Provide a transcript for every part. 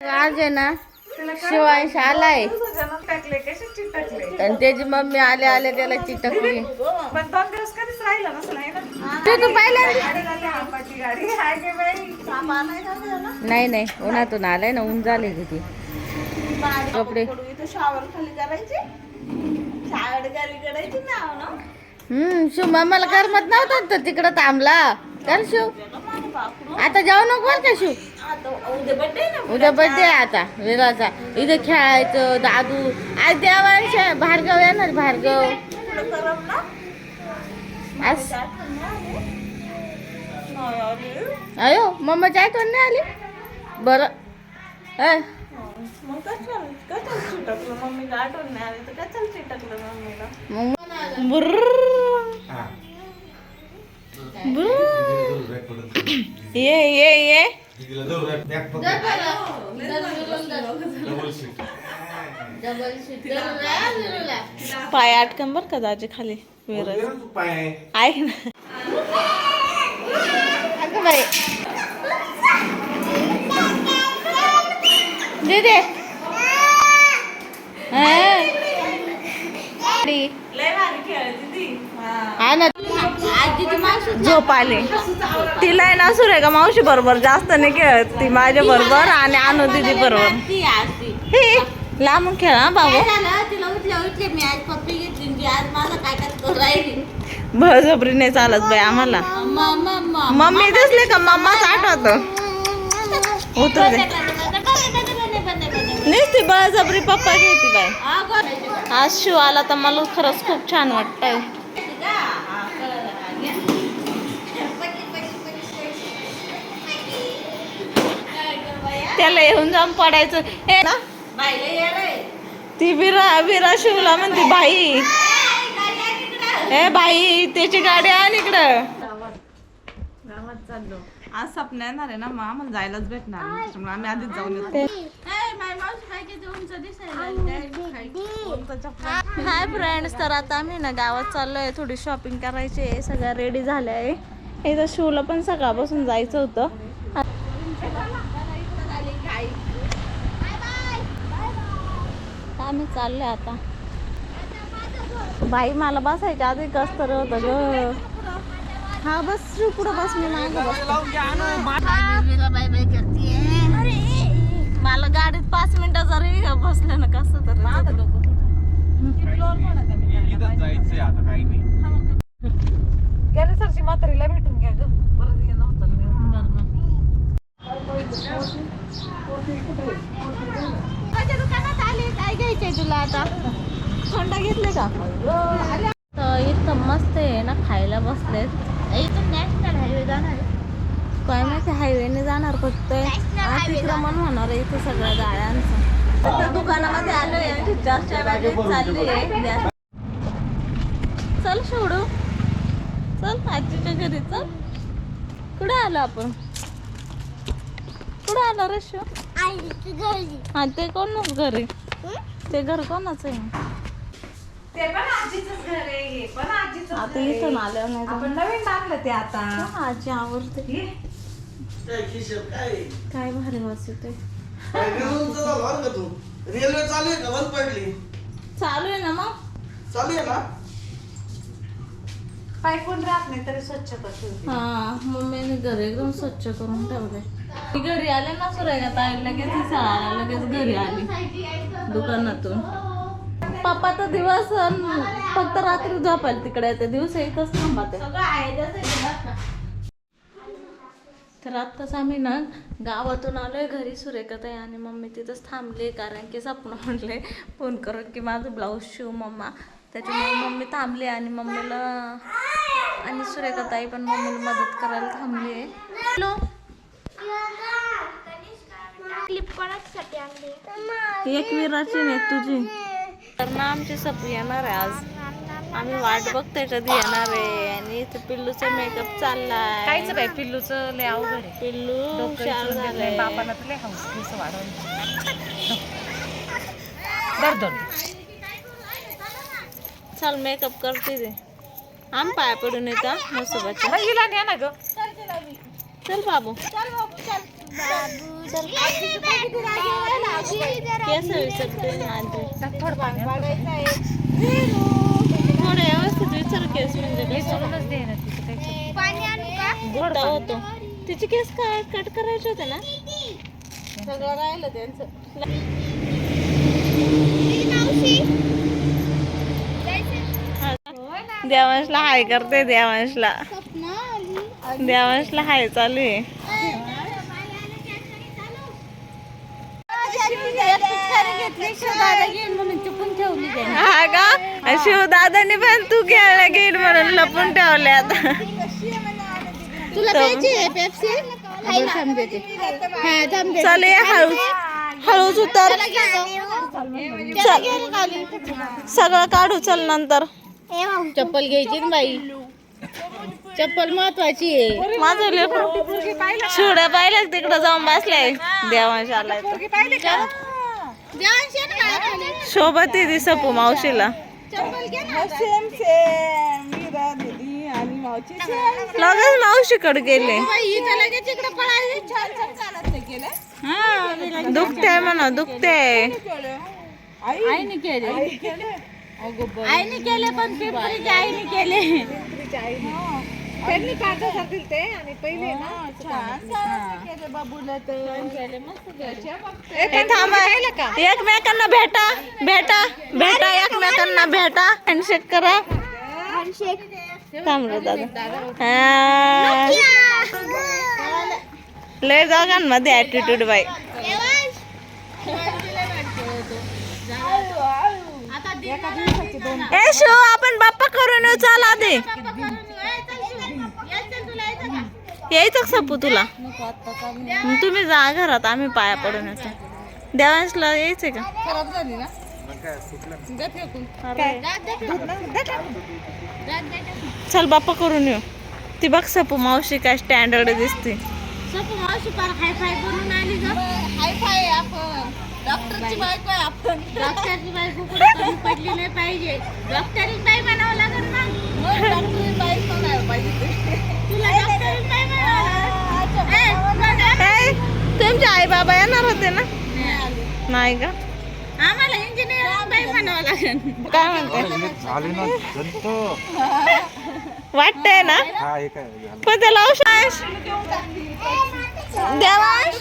आज आहे ना शिवांश आलाय टाकले कसे चिट टाकले आणि त्याची मम्मी आले आले त्याला चिटकली. पण दोन दिवस कधीच राहिलं नसलं आहे ना तू तू पाहिलं नाही. नाही उन्हातून आलाय ना ऊन झाले किती कपडे. इथं शावर खाली करायची. शावर खाली करायची ना हो ना? हम्म शिव मामाला करमत नव्हतं तर तिकडं थांबला. कर शिव. आता जाऊ नको का शिव. उद्या बड्डे बर्थडे आता विराचा इथे खेळायचं दादू. आज देवांश भार्गव येणार भार्गव. करम ना आज आठवण नाही आली. अयो नाही बरं अय, मग कशाला कशाला चिटकलं पाय अटकन बर का दाजी खाली? विरज ना अगं बाई. दे दे. हा. लय भारी खेळायची ती हा ना झोप आले. तिला आहे ना सुरेखा मावशी बरोबर जास्त नाही खेळत. ती माझ्या बरोबर आणि अनु दिदी बरोबर. हे लांबून खेळा बाबू? ती बळजबरी नाही चालत बाई आम्हाला. मम्मा दिसले का? मम्माच आठवत. उतर नुसती बळजबरी पप्पा घेते बाई. आज शिव आला तर मला खरंच खूप छान वाटतंय. त्याला येऊन जाऊन पडायचं. हे ना? ती विरा विरा शिवला म्हणते बाई. ए बाई त्याची गाडी आण इकडं. गावात. चाललो. आज सपना येणार आहे ना मग आम्हाला जायलाच भेटणार आम्ही आधीच जाऊन येतो. हाय फ्रेंड्स तर आता आम्ही ना गावात चाललोय. थोडी शॉपिंग करायची आहे. सगळं रेडी झालं आहे इथं शिवला पण सकाळपासून जायचं होतं. चाललोय आता. बाई मला बसायच्या आधी कस तर होतं ग. हा बस पुढं बस? मी मागे मला गाडीत पाच मिनिटं जरी बसलं ना कसं तर जायचंय आता काही नाही. गेल्या सरची म्हातारीला भेटून घ्या ग. परत ये नव्हतं दुकानात आली काय घ्यायचंय तुला आता? थंडा घेतले का? तर इथं मस्त आहे ना खायला बसलेत. नॅशनल हायवे जाणार काय माहिती हायवेने जाणार फक्त. अतिक्रमण होणार आहे इथं सगळ्या गाड्यांचं. दुकानामध्ये आलोय चालली आहे. चल सोडू चल आजीच्या घरी चल. कुठे आलो आपण? कुठे आलो रे शिव? हा ते कोणच घरी? ते घर कोणाच आहे? ते पण आजीचंच घर आहे हे पण आजीच आता इथून आल्यावर नाही आपण नवीन टाकलं ते आता. आजी आवडते हे, काय भारी येतोय रेल्वे चालू आहे का? बंद पडली. चालू आहे ना मग? चालू आहे ना? पाय कोण राहत नाही तरी स्वच्छता ठेवते हा मम्मीने घर एकदम स्वच्छ करून ठेवले ती घरी आले ना सुरेखा ताई लगेच शाळा लगेच घरी आली दुकानातून. पप्पा तर दिवस अन फक्त रात्री झोपायला तिकडे येते दिवस इथंच थांबते तर आत्ताच आम्ही ना गावातून आलोय घरी सुरेखाताई आणि मम्मी तिथंच थांबली कारण की स्वप्न म्हणले फोन करून की माझं ब्लाऊज शिव मम्मा. त्याच्यामुळे मम्मी थांबली आणि मम्मीला आणि सुरेखाताई पण मम्मीला मदत करायला थांबली आहे. हॅलो? एक विराची नाही तुझी. तर ना आमची सपू येणार आहे आज. आम्ही वाट बघतोय कधी येणार आहे. आणि इथे पिल्लूचा मेकअप चाललाय. काहीच बाय पिल्लूचं लय अवघड आहे. पिल्लू हुशार झालंय. बापाला हाऊस केस चल मेकअप करते ते. आम पाय पडून येतं मस्त बच्चा हिला न्या ना ग. चल बाबू. चल बाबू चल. बाबू. केस विचारते थोडं व्यवस्थित विचार केस म्हणजे होतो. तिचे केस काय कट करायचे होते ना? सगळं राहिलं त्यांचं. देवांशला हाय करते देवांशला. देवांशला हाय चालू आहे. हा का? शिवदादानी पण तू घ्यायला घेईल म्हणून लपून ठेवले आता. तुला प्यायची आहे पेप्सी? थांब देते. हा थांब दे. चल ये हळूच हळूच उतर. चल. सगळं काढू चल नंतर. चप्पल घ्यायची ना बाई. चप्पल महत्वाची आहे. माझं लेकरू शिवड्या पाहिल्या तिकडं जाऊन बसलाय देवांश आलाय तर. सोबत आहे ती सपू मावशीला. लगेच मावशीकडे गेले. दुखते म्हणा दुखते आईने केले. आईने केले. पण पिंपरीच्या आईने केले. त्यांनी कागदासारखे ते आणि पहिले ना हे थांबा. एकमेकांना भेटा भेटा भेटा एकमेकांना भेटा हँडशेक करा थांबलो दादा. हा. लय जागांमध्ये ऍटिट्यूड बाई. ए शो आपण बाप्पा करून येऊ चाल आधी. यायचं सपू तुला? तुम्ही जा घरात आम्ही पाया पडून येतो. देवांशला यायचंय का. चल बाप्पा करून येऊ. ती बघ सपू मावशी काय स्टँडर्ड दिसते. मावशी पार हाय फाय बनून आली ग. हाय फाय आपण. डॉक्टरची बायको आहे आपण. डॉक्टरची बायको पडली नाही पाहिजे. डॉक्टरीच बाई म्हणावं लागेल ना. मग डॉक्टरची बायको नाही पाहिजे तुला डॉक्टरीच बाई म्हणावं लागेल. ए, तुला ए, तुमचे आई बाबा येणार होते ना? नाही का? आम्हाला इंजिनियर बाई म्हणावं लागेल. काय म्हणते? झाले ना जंतो. वाटतंय ना? हा हे काय पण त्याला औषध देवांश.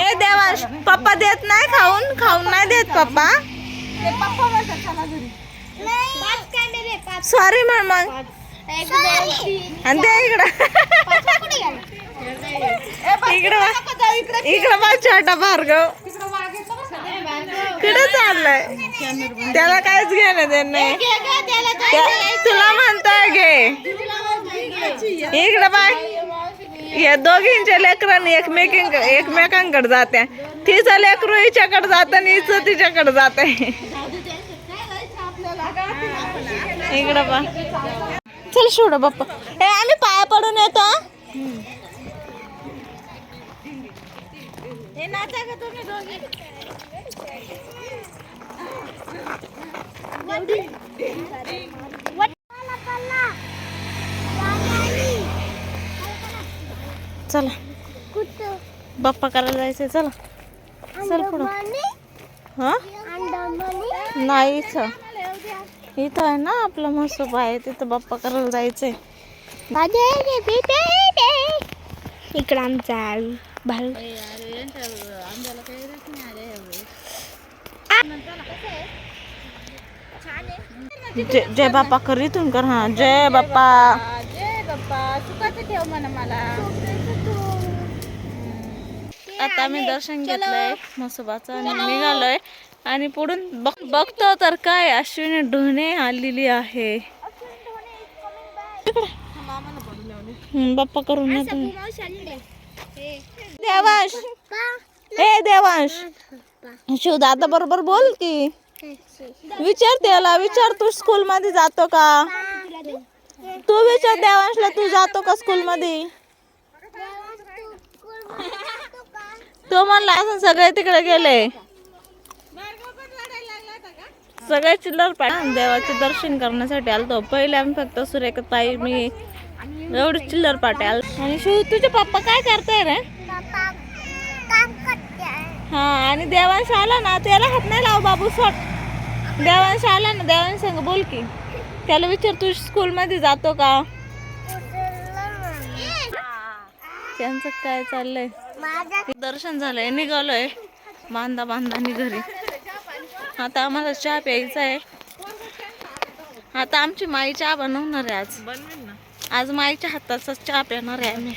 ए देवांश पप्पा देत नाही खाऊन? खाऊन नाही देत पप्पा? सॉरी म्हण मग. आणि दे इकडं. इकडं बघ. इकडं बघ छोटा भार्गव कुठे चाललंय. त्याला काहीच घेणं देणं नाही. तुला म्हणतोय घे. इकडं बाय या दोघींच्या लेकरांनी एकमेकींक एकमेकांकडे जात्या तिचं लेकरू हिच्याकडे जात आणि हिचं तिच्याकडे जात. आहे इकडं बा. चल सोड बाप्पा. ए आम्ही पाया पडून येतो हं. नाचा का तुम्ही दोघी? चला. बाप्पा करायला जायचंय. चला. चल पुढं. हा? नाही इथं. इथं आहे ना आपलं मसोबा आहे तिथं बाप्पा करायला जायचंय. इकडं आमचा जय जय बाप्पा कर इथून कर हा जय बाप्पा जय बाप्पा सुखाचं ठेव म्हणा मला. आता आम्ही दर्शन घेतलंय मसोबाचं आणि निघालोय. आणि पुढून बघ बघतो तर काय अश्विनी ढोणे आलेली आहे. बाप्पा करून देवांश. हे देवांश. शिव दादा बरोबर बोल की. विचार त्याला विचार तू स्कूल मध्ये जातो का? तू विचार देवांशला तू जातो का स्कूल मध्ये तो म्हणला असं सगळे तिकडे गेले. सगळे चिल्लर पाहिजे देवाचे दर्शन करण्यासाठी आलतो. पहिले आम्ही फक्त सुरेख ताई मी एवढी चिल्लर पाटे आल आणि शिव तुझे पप्पा काय करताय रे? हा आणि देवांश आला ना त्याला हात नाही लाव बाबू सोट देवांश आला ना देवांश संग बोल की. त्याला विचार तू स्कूल मध्ये जातो का? त्यांचं काय चाललंय? दर्शन झालंय निघालोय. बांधा बांधानी घरी. आता आम्हाला चहा प्यायचा आहे. आता आमची माई चहा बनवणार आहे आज. आज माईच्या हाताचा चहा पिणार आहे आम्ही.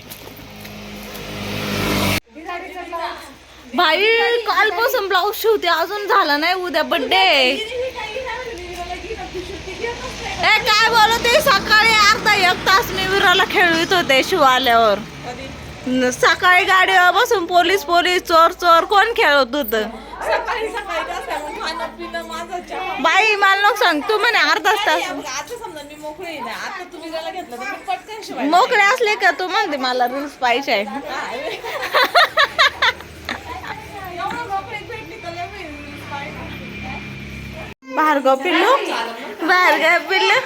भाई कालपासून ब्लाऊज शिवते अजून झालं नाही उद्या बड्डे ए काय बोलते सकाळी अर्धा एक तास मी विराला खेळवित होते शिव आल्यावर. न- सकाळी गाडीवर बसून पोलीस पोलीस चोर चोर कोण खेळत होत? बाई मला नको सांग तू म्हणे अर्धा तास मोकळे असले का तू? म्हणते मला रील्स पाहिजे आहे एवढं मोकळी भेटली तर लय मी पाहिजे. भार्गव पिल्लू. भार्गव पिल्लू.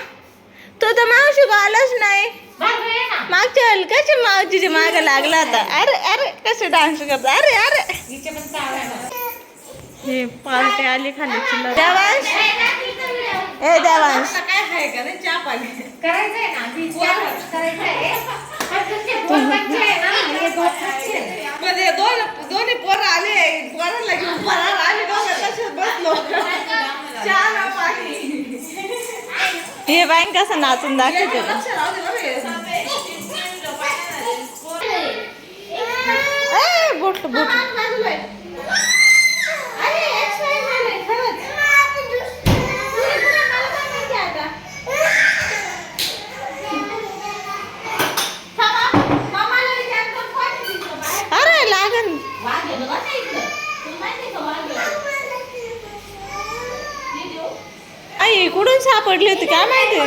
तू तर मावशी आलाच नाही. मागच्या वेळेला कशी मावशीच्या मागे लागला होता? अरे अरे कसे डान्स करता? अरे अरे. हे पार्टी आली खाली चिल्लर देवांश. ए देवांश. काय आहे का नाही चहा पाणी म्हणजे दोन दोन्ही पोरं आले पोरांना घेऊन पोराला आले दोघं तसेच बसलो चहा ना पाणी हे बाईन कसं नाचून दाखवते. बुट बुट. का पडली होती काय माहिती?